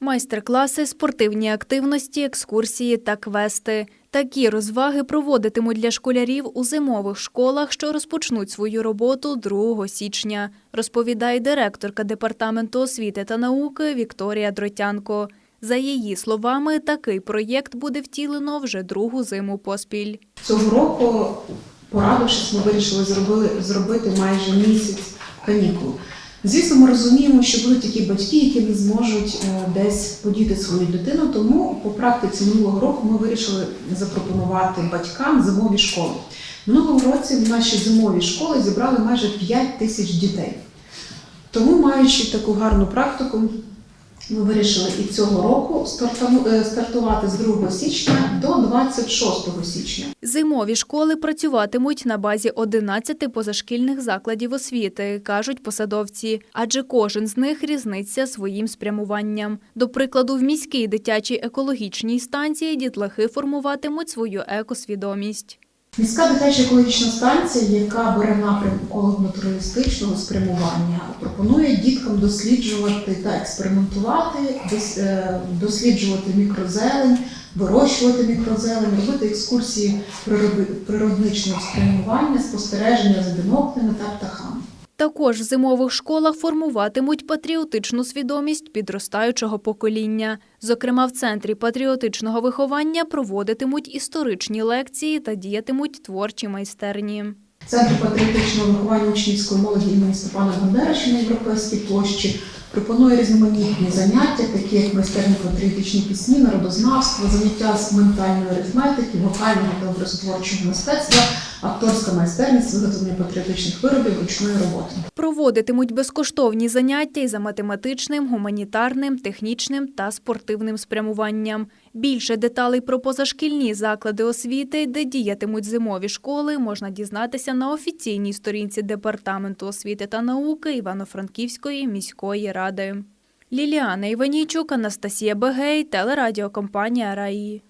Майстер-класи, спортивні активності, екскурсії та квести. Такі розваги проводитимуть для школярів у зимових школах, що розпочнуть свою роботу 2 січня, розповідає директорка департаменту освіти та науки Вікторія Дротянко. За її словами, такий проєкт буде втілено вже другу зиму поспіль. Цього року, порадившись, ми вирішили зробити майже місяць канікул. Звісно, ми розуміємо, що будуть такі батьки, які не зможуть е, десь подіти свою дитину. Тому по практиці минулого року ми вирішили запропонувати батькам зимові школи. Минулого році в наші зимові школи зібрали майже 5 тисяч дітей. Тому, маючи таку гарну практику, ми вирішили і цього року е, стартувати з 2 січня до 26 січня. Зимові школи працюватимуть на базі 11 позашкільних закладів освіти, кажуть посадовці, адже кожен з них різниться своїм спрямуванням. До прикладу, в міській дитячій екологічній станції дітлахи формуватимуть свою екосвідомість. Міська дитяча екологічна станція, яка бере напрям еколого-натуралістичного спрямування, пропонує діткам досліджувати та експериментувати, е, досліджувати мікрозелень, вирощувати мікрозелень, робити екскурсії природничного спрямування, спостереження за біноклями та птахами. Також в зимових школах формуватимуть патріотичну свідомість підростаючого покоління. Зокрема, в центрі патріотичного виховання проводитимуть історичні лекції та діятимуть творчі майстерні. Центр патріотичного виховання учнівської молоді імені Степана Бандери, що на європейській площі, пропонує різноманітні заняття, такі як майстерні патріотичні пісні, народознавство, заняття з ментальної арифметики, вокального та образотворчого мистецтва, акторська майстерність, виготовлення патріотичних виробів ручної роботи. Проводитимуть безкоштовні заняття й за математичним, гуманітарним, технічним та спортивним спрямуванням. Більше деталей про позашкільні заклади освіти, де діятимуть зимові школи, можна дізнатися на офіційній сторінці Департаменту освіти та науки Івано-Франківської міської ради. Ліліана Іванійчук, Анастасія Бегей, телерадіокомпанія РАІ.